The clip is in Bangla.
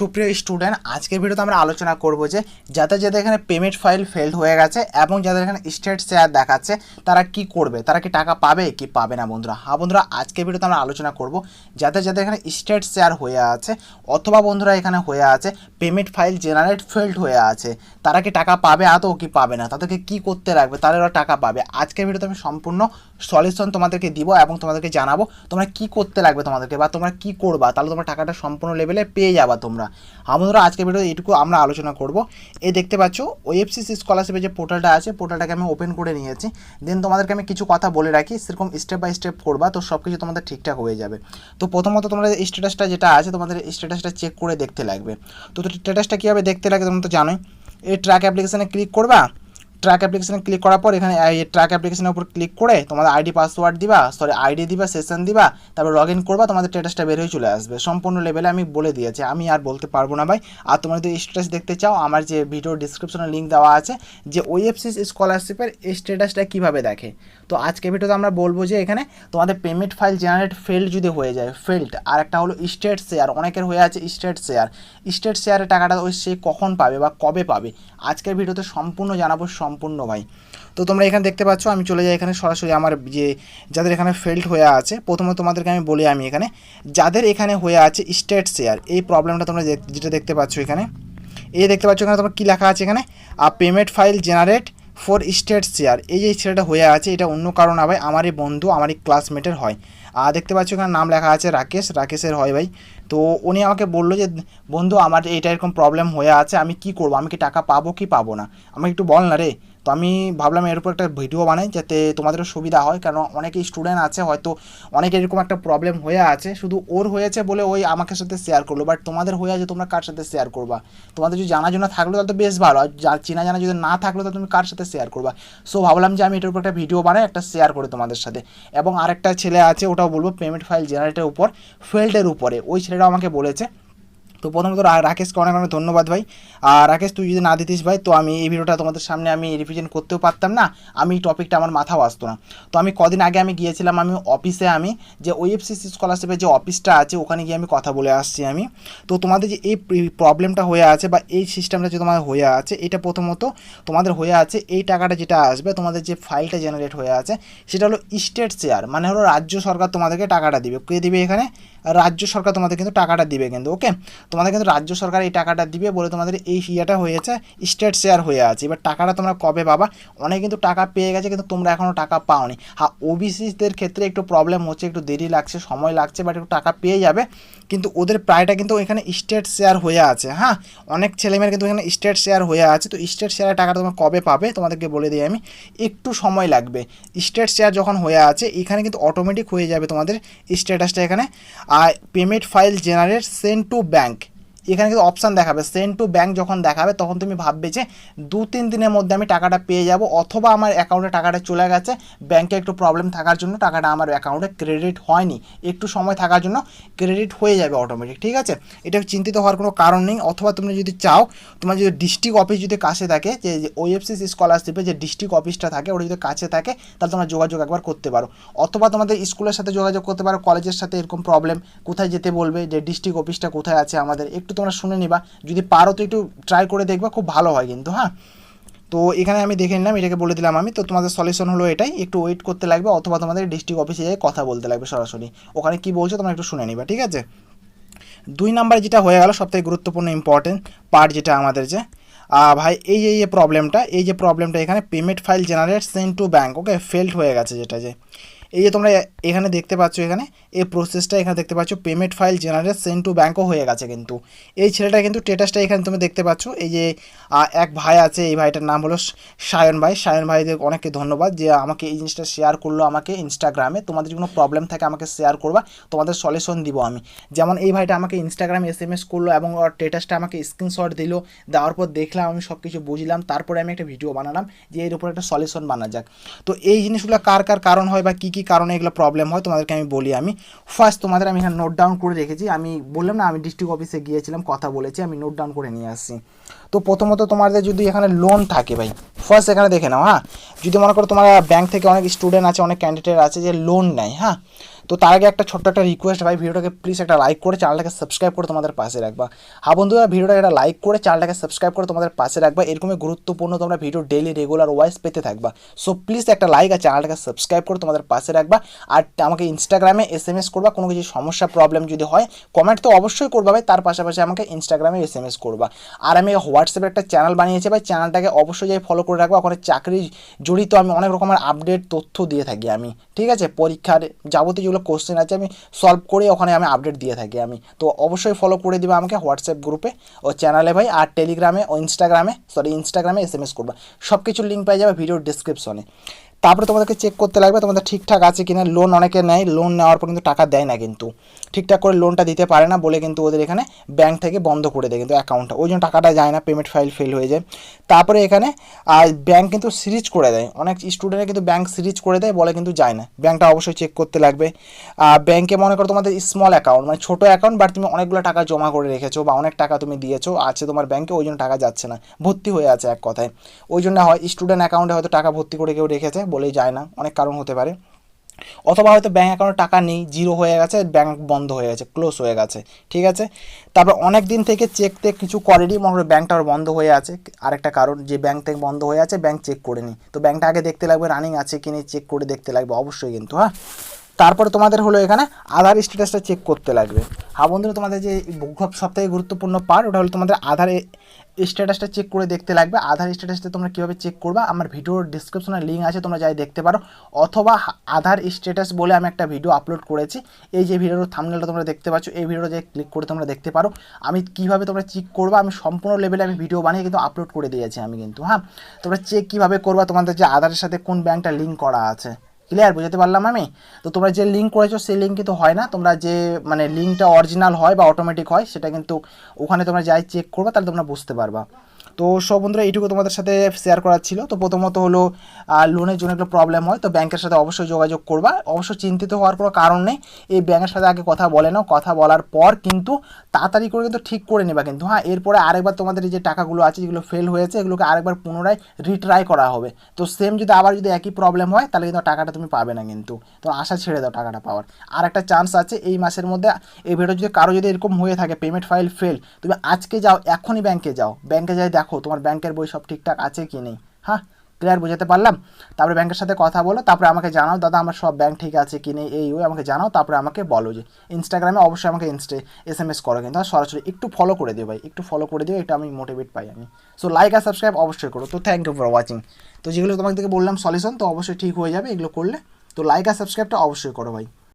সুপ্রিয় স্টুডেন্ট, আজকের ভিডিওতে আমরা আলোচনা করব যে যাদের যাদের এখানে পেমেন্ট ফাইল ফেলড হয়ে গেছে এবং যাদের এখানে স্টেট শেয়ার দেখাচ্ছে, তারা কি করবে? তারা কি টাকা পাবে কি পাবে না বন্ধুরা? হ্যাঁ বন্ধুরা, আজকের ভিডিওতে আমরা আলোচনা করব যাদের যাদের এখানে স্টেট শেয়ার হয়ে আছে অথবা বন্ধুরা এখানে হয়ে আছে পেমেন্ট ফাইল জেনারেট ফেল্ড হয়ে আছে, তারা কি টাকা পাবে আদৌ কি পাবে না? তাদেরকে কি করতে রাখবে? তারা ওরা টাকা পাবে। আজকের ভিডিওতে আমি সম্পূর্ণ সলিউশন তোমাদেরকে দিব এবং তোমাদেরকে জানাব তোমরা কি করতে লাগবে তোমাদেরকে বা তোমরা কি করবা? তাহলে তোমরা টাকাটা সম্পূর্ণ লেভেলে পেয়ে যাবা তোমরা। আমরা আজকের ভিডিও এটুকু আমরা আলোচনা করব। এই দেখতে পাচ্ছ ওএফসিসি স্কলারশিপের যে পোর্টালটা আছে পোর্টালটাকে আমি ওপেন করে নিয়েছি। দেন তোমাদেরকে আমি কিছু কথা বলে রাখি, সেরকম স্টেপ বাই স্টেপ করবা, তো সব কিছু তোমাদের ঠিকঠাক হয়ে যাবে। তো প্রথমত তোমাদের স্ট্যাটাসটা যেটা আছে, তোমাদের স্ট্যাটাসটা চেক করে দেখতে লাগবে। তো স্ট্যাটাসটা কীভাবে দেখতে লাগে তোমরা তো জানোই। এই ট্র্যাক অ্যাপ্লিকেশানে ক্লিক করবা ট্র্যাক অ্যাপ্লিকেশনে ক্লিক করার পর এখানে, এই ট্র্যাক অ্যাপ্লিকেশনের উপর ক্লিক করে তোমাদের আইডি পাসওয়ার্ড দিবা সরি আইডি দিবা সেশন দিবা, তারপর লগ ইন করবা, তোমাদের স্ট্যাটাসটা বের হয়ে চলে আসবে। সম্পূর্ণ লেভেলে আমি বলে দিয়েছি, আমি আর বলতে পারব না ভাই। আর তোমরা যদি স্ট্যাটাস দেখতে চাও, আমার যে ভিডিও ডিসক্রিপশনে লিঙ্ক দেওয়া আছে, যে ওয়েবসিস স্কলারশিপের স্ট্যাটাসটা কীভাবে দেখে। তো আজকে ভিডিওতে আমরা বলব যে এখানে তোমাদের পেমেন্ট ফাইল জেনারেট ফেল্ড যদি হয়ে যায় ফেল্ড আর একটা হলো স্টেট শেয়ার অনেকের হয়ে আছে স্টেট শেয়ার স্টেট শেয়ারের টাকাটা ওই সে কখন পাবে বা কবে পাবে? আজকের ভিডিওতে সম্পূর্ণ জানাব, সম্পূর্ণ ভাই। তো তোমরা এখানে দেখতে পাচ্ছ, আমি চলে যাই এখানে সরাসরি আমার যে, যাদের এখানে ফেল্ড হয়ে আছে, প্রথমে তোমাদেরকে আমি বলি আমি এখানে, যাদের এখানে হয়ে আছে স্টেট শেয়ার এই প্রবলেমটা তোমরা যেটা দেখতে পাচ্ছ এখানে এই দেখতে পাচ্ছ এখানে তোমার কী লেখা আছে এখানে? আর payment file generate for state share এই যে ছেলেটা হয়ে আছে, এটা অন্য কারণ ভাই, আমারই বন্ধু, আমারই ক্লাসমেটের হয়। আর দেখতে পাচ্ছ এখানে নাম লেখা আছে রাকেশ, রাকেশের হয় ভাই। তো উনি আমাকে বলল যে, বন্ধু, আমার এটা এরকম প্রবলেম হয়ে আছে, আমি কি করব? আমি কি টাকা পাবো কি পাবো না? আমাকে একটু বল না রে। তো আমি ভাবলাম এর উপর একটা ভিডিও বানাই যাতে তোমাদেরও সুবিধা হয়। কারণ অনেকে স্টুডেন্ট আছে, হয়তো অনেকে এরকম একটা প্রবলেম হয়ে আছে। শুধু ওর হয়েছে বলে ওই আমাকে সাথে শেয়ার করল বাট তোমাদের হয়ে আছে, তোমরা কার সাথে শেয়ার করবা? তোমাদের যদি জানা জানা থাকল, তাহলে তো বেশ ভালো। আর চেনা জানা যদি না থাকল, তাহলে তুমি কার সাথে শেয়ার করবা? সো ভাবলাম যে আমি এটার উপর একটা ভিডিও বানাই, একটা শেয়ার করি তোমাদের সাথে। এবং আরেকটা ছেলে আছে, ওটাও বলব পেমেন্ট ফাইল জেনারেটের উপর ফেল্ডের উপরে। ওই ছেলেটাও আমাকে বলেছে তো প্রথমত রাকেশকে অনেক অনেক ধন্যবাদ ভাই। আর রাকেশ, তুই যদি না দিতিস ভাই, তো আমি এই ভিডিওটা তোমাদের সামনে আমি রিপ্রেজেন্ট করতেও পারতাম না। আমি টপিকটা আমার মাথাও আসতো না। তো আমি কদিন আগে আমি গিয়েছিলাম, আমি অফিসে আমি যে ওএফসিসি স্কলারশিপের যে অফিসটা আছে, ওখানে গিয়ে আমি কথা বলে আসছি আমি। তো তোমাদের যে এই প্রবলেমটা হয়ে আছে বা এই সিস্টেমটা যে তোমাদের হয়ে আছে, এটা প্রথমত তোমাদের হয়ে আছে, এই টাকাটা যেটা আসবে, তোমাদের যে ফাইলটা জেনারেট হয়ে আছে, সেটা হলো স্টেট শেয়ার মানে হলো রাজ্য সরকার তোমাদেরকে টাকাটা দিবে। কে দিবে এখানে? রাজ্য সরকার তোমাদের কিন্তু টাকাটা দিবে কিন্তু ওকে তোমাদের কিন্তু রাজ্য সরকার এই টাকাটা দিবে বলে তোমাদের এই ইয়েটা হয়েছে স্টেট শেয়ার হয়ে আছে। এবার টাকাটা তোমরা কবে পাবা? অনেকে কিন্তু টাকা পেয়ে গেছে কিন্তু তোমরা এখনও টাকা পাওনি। হ্যাঁ ওবিসিদের ক্ষেত্রে একটু প্রবলেম হচ্ছে, একটু দেরি লাগছে, সময় লাগছে বাট একটু টাকা পেয়ে যাবে। কিন্তু ওদের প্রায়টা কিন্তু এখানে স্টেট শেয়ার হয়ে আছে হ্যাঁ? অনেক ছেলেমেয়ের কিন্তু এখানে স্টেট শেয়ার হয়ে আছে, তো স্টেট শেয়ারের টাকাটা তোমরা কবে পাবে? তোমাদেরকে বলে দিই আমি, একটু সময় লাগবে। স্টেট শেয়ার যখন হয়ে আছে, এখানে কিন্তু অটোমেটিক হয়ে যাবে তোমাদের স্ট্যাটাসটা এখানে। Payment file generate send to bank এখানে কিন্তু অপশান দেখাবে। সেন্ড টু ব্যাঙ্ক যখন দেখাবে, তখন তুমি ভাববে যে দু, তিন দিনের মধ্যে আমি টাকাটা পেয়ে যাব, অথবা আমার অ্যাকাউন্টে টাকাটা চলে গেছে ব্যাংকে একটু প্রবলেম থাকার জন্য টাকাটা আমার অ্যাকাউন্টে ক্রেডিট হয়নি। একটু সময় থাকার জন্য ক্রেডিট হয়ে যাবে অটোমেটিক ঠিক আছে? এটা চিন্তিত হওয়ার কোনো কারণ নেই, অথবা তুমি যদি চাও, তোমার যদি ডিস্ট্রিক্ট অফিস যদি কাছে থাকে, যে ওএফসিস স্কলারশিপে যে ডিস্ট্রিক্ট অফিসটা থাকে, ওটা যদি কাছে থাকে, তাহলে তোমরা যোগাযোগ একবার করতে পারো। অথবা তোমাদের স্কুলের সাথে যোগাযোগ করতে পারো কলেজের সাথে এরকম প্রবলেম কোথায় যেতে বলবে, যে ডিস্ট্রিক্ট অফিসটা কোথায় আছে আমাদের, একটু তোমরা শুনে নিবা। যদি পারো তো একটু ট্রাই করে দেখবা, খুব ভালো হয় কিন্তু হ্যাঁ? তো এখানে আমি দেখে নিলাম, এটাকে বলে দিলাম আমি। তো তোমাদের সলিউশন হলো এটাই, একটু ওয়েট করতে লাগবে অথবা তোমাদের ডিস্ট্রিক্ট অফিসে যেয়ে কথা বলতে লাগবে সরাসরি। ওখানে কি বলছো তোমরা একটু শুনে নিবা, ঠিক আছে? দুই নাম্বার যেটা হয়ে গেল, সবথেকে গুরুত্বপূর্ণ ইম্পর্টেন্ট পার্ট যেটা আমাদের যে ভাই, এই যে, এই প্রবলেমটা এই যে প্রবলেমটা এখানে payment file generate send to bank okay failed হয়ে গেছে যেটা যে। এই যে তোমরা এখানে দেখতে পাচ্ছ এখানে, এই প্রসেসটা এখানে দেখতে পাচ্ছ payment file generate send to ব্যাঙ্কও হয়ে গেছে কিন্তু। এই ছেলেটা কিন্তু স্টেটাসটা এখানে তুমি দেখতে পাচ্ছ, এই যে এক ভাই আছে, এই ভাইটার নাম হলো সায়ন ভাই। সায়ন ভাইদের অনেককে ধন্যবাদ যে আমাকে এই জিনিসটা শেয়ার করল আমাকে ইনস্টাগ্রামে তোমাদের কোনো প্রবলেম থাকে আমাকে শেয়ার করবা, তোমাদের সলিউশন দিব আমি। যেমন এই ভাইটা আমাকে ইনস্টাগ্রামে এস এম এস করল এবং স্টেটাসটা আমাকে স্ক্রিনশট দিল, দেওয়ার পর দেখলাম, আমি সব কিছু বুঝলাম, তারপরে আমি একটা ভিডিও বানালাম যে এর উপর একটা সলিউশন বানা যাক। তো এই জিনিসগুলো কার কার কারণ হয় বা কী কী কারণে এগুলো প্রবলেম হয়, তোমাদেরকে আমি বলি আমি। ফার্স্ট তোমাদের আমি এখানে নোট ডাউন করে রেখেছি। আমি বললাম না, আমি ডিস্ট্রিক্ট অফিসে গিয়েছিলাম, কথা বলেছি, আমি নোট ডাউন করে নিয়ে আসছি। তো প্রথমত তোমাদের যদি এখানে লোন থাকে ভাই ফার্স্ট এখানে দেখে নাও হ্যাঁ? যদি মনে করো তোমার ব্যাংক থেকে অনেক স্টুডেন্ট আছে, অনেক ক্যান্ডিডেট আছে যে লোন নেয় হ্যাঁ? তো তার আগে একটা ছোট্ট একটা রিকোয়েস্ট ভাই, ভিডিওটাকে প্লিজ একটা লাইক করে চ্যানেলটাকে সাবস্ক্রাইব করে তোমাদের পাশে রাখবা। হ্যাঁ বন্ধুরা ভিডিওটা একটা লাইক করে চ্যানেলটাকে সাবস্ক্রাইব করে তোমাদের পাশে রাখবা। এরকমই গুরুত্বপূর্ণ তোমরা ভিডিও ডেলি রেগুলার ওয়াইজ পেতে থাকবা। সো প্লিজ একটা লাইক আর চ্যানেলটাকে সাবস্ক্রাইব করে তোমাদের পাশে রাখবা। আর আমাকে ইনস্টাগ্রামে এস এম এস করবা, কোনো কিছু সমস্যা প্রবলেম যদি হয় কমেন্ট তো অবশ্যই করবা, ভাই। তার পাশাপাশি আমাকে ইনস্টাগ্রামে এস এম এস করবা। আর আমি হোয়াটসঅ্যাপে একটা চ্যানেল বানিয়েছি, ভাই। চ্যানেলটাকে অবশ্যই যাই ফলো করে রাখব। ওখানে চাকরি জড়িত আমি অনেক রকমের আপডেট তথ্য দিয়ে থাকি আমি। ঠিক আছে? পরীক্ষার যাবতীয় যেগুলো কোশ্চেন আছে, আমি সলভ করে ওখানে আমি আপডেট দিয়ে থাকি আমি। তো অবশ্যই ফলো করে দিবে আমাকে হোয়াটসঅ্যাপ গ্রুপে ও চ্যানেলে ভাই, আর টেলিগ্রামে ও ইনস্টাগ্রামে সরি ইনস্টাগ্রামে এস এম এস করবা। সব কিছুর লিঙ্ক পাই যাবে ভিডিওর ডিসক্রিপশনে তারপরে তোমাদেরকে চেক করতে লাগবে তোমাদের ঠিকঠাক আছে কিনা লোন অনেকে নেয় লোন নেওয়ার পর কিন্তু টাকা দেয় না কিন্তু। ঠিকঠাক করে লোনটা দিতে পারে না বলে কিন্তু ওদের এখানে ব্যাংক থেকে বন্ধ করে দেয় কিন্তু অ্যাকাউন্টটা ওই জন্য টাকাটা যায় না পেমেন্ট ফাইল ফেল হয়ে যায়। তারপরে এখানে, আর ব্যাংক কিন্তু সিরিজ করে দেয়। অনেক স্টুডেন্টরা কিন্তু ব্যাংক সিরিজ করে দেয়, বলে কিন্তু যায় না। ব্যাংকটা অবশ্যই চেক করতে লাগবে। আর ব্যাংকে মনে করো তোমাদের স্মল অ্যাকাউন্ট মানে ছোটো অ্যাকাউন্ট বাট তুমি অনেকগুলো টাকা জমা করে রেখেছো বা অনেক টাকা তুমি দিয়েছ, আছে তোমার ব্যাংকে ওই জন্য টাকা যাচ্ছে না। ভর্তি হয়ে আছে এক কথায়। ওই জন্য হয় স্টুডেন্ট অ্যাকাউন্টে হয়তো টাকা ভর্তি করে কেউ রেখেছে বলেই যায় না, অনেক কারণ হতে পারে। অথবা হয়তো ব্যাঙ্ক অ্যাকাউন্টে টাকা নেই জিরো হয়ে গেছে ব্যাঙ্ক বন্ধ হয়ে গেছে ক্লোজ হয়ে গেছে, ঠিক আছে? তারপর অনেক দিন থেকে চেক টেক কিছু করেনি মনে হয় ব্যাঙ্কটা আর বন্ধ হয়ে আছে। আরেকটা কারণ, যে ব্যাঙ্ক থেকে বন্ধ হয়ে আছে ব্যাঙ্ক চেক করে নি। তো ব্যাঙ্কটা আগে দেখতে লাগবে রানিং আছে কি নেই চেক করে দেখতে লাগবে, অবশ্যই কিন্তু হ্যাঁ? তারপরে তোমাদের হলো এখানে আধার স্ট্যাটাসটা চেক করতে লাগবে। হ্যাঁ বন্ধুরা, তোমাদের যে সব থেকে গুরুত্বপূর্ণ পার্ট ওটা হলো তোমাদের আধার স্ট্যাটাসটা চেক করে দেখতে লাগবে। আধার স্ট্যাটাসটা তোমরা কীভাবে চেক করবা, আমার ভিডিওর ডিসক্রিপশনে লিঙ্ক আছে, তোমরা যাই দেখতে পারো। অথবা আধার স্ট্যাটাস বলে আমি একটা ভিডিও আপলোড করেছি। এই যে ভিডিওর থামনেলটা তোমরা দেখতে পাচ্ছ, এই ভিডিও যে ক্লিক করে তোমরা দেখতে পারো। আমি কীভাবে তোমরা চেক করবা, আমি সম্পূর্ণ লেভেলে আমি ভিডিও বানিয়ে কিন্তু আপলোড করে দিয়েছি আমি কিন্তু হ্যাঁ? তোমরা চেক কীভাবে করবা, তোমাদের যে আধারের সাথে কোন ব্যাঙ্কটা লিঙ্ক করা আছে। ক্লিয়ার বোঝাতে পারলাম আমি? তো তোমরা যে লিঙ্ক করেছ, সেই লিঙ্ক কিন্তু হয় না। তোমরা যে মানে লিঙ্কটা অরিজিনাল হয় বা অটোমেটিক হয়, সেটা কিন্তু ওখানে তোমরা যাই চেক করবে, তাহলে তোমরা বুঝতে পারবা। তো সব বন্ধুরা এইটুকু তোমাদের সাথে শেয়ার করার ছিল। তো প্রথমত হলো লোনের জন্য একটু প্রবলেম হয়, তো ব্যাংকের সাথে অবশ্যই যোগাযোগ করবা। অবশ্য চিন্তিত হওয়ার কোনো কারণ নেই। এই ব্যাংকের সাথে আগে কথা বলে নাও, কথা বলার পর কিন্তু তাড়াতাড়ি করে কিন্তু ঠিক করে নেবা কিন্তু হ্যাঁ? এরপরে আরেকবার তোমাদের যে টাকাগুলো আছে, যেগুলো ফেল হয়েছে, এগুলোকে আরেকবার পুনরায় রিট্রাই করা হবে। তো সেম যদি আবার যদি একই প্রবলেম হয়, তাহলে কিন্তু টাকাটা তুমি পাবে না কিন্তু। তো আশা ছেড়ে দাও টাকাটা পাওয়ার। আর একটা চান্স আছে, এই মাসের মধ্যে এই ভিডিও যদি কারও যদি এরকম হয়ে থাকে পেমেন্ট ফাইল ফেল তুমি আজকে যাও, এখনই ব্যাংকে যাও। ব্যাংকে যাই দেখো তোমার ব্যাংকের বই সব ঠিকঠাক আছে কি নেই। হ্যাঁ ক্লিয়ার বোঝাতে পারলাম? তারপরে ব্যাংকের সাথে কথা বলো, তারপরে আমাকে জানাও, দাদা, আমার সব ব্যাংক ঠিক আছে কি নেই? এই, ওই, আমাকে জানাও, তারপরে আমাকে বলো যে ইনস্টাগ্রামে অবশ্যই আমাকে ইনস্টে এস এম এস করো কিন্তু সরাসরি একটু ফলো করে দিও ভাই, একটু ফলো করে দিও, এটা আমি মোটিভেট পাই আমি। সো লাইক আর সাবস্ক্রাইব অবশ্যই করো, তো থ্যাংক ইউ ফর ওয়াচিং তো যেগুলো তোমাকে বললাম সলিউশন তো অবশ্যই ঠিক হয়ে যাবে, এগুলো করলে। তো লাইক আর সাবস্ক্রাইবটা অবশ্যই করো ভাই।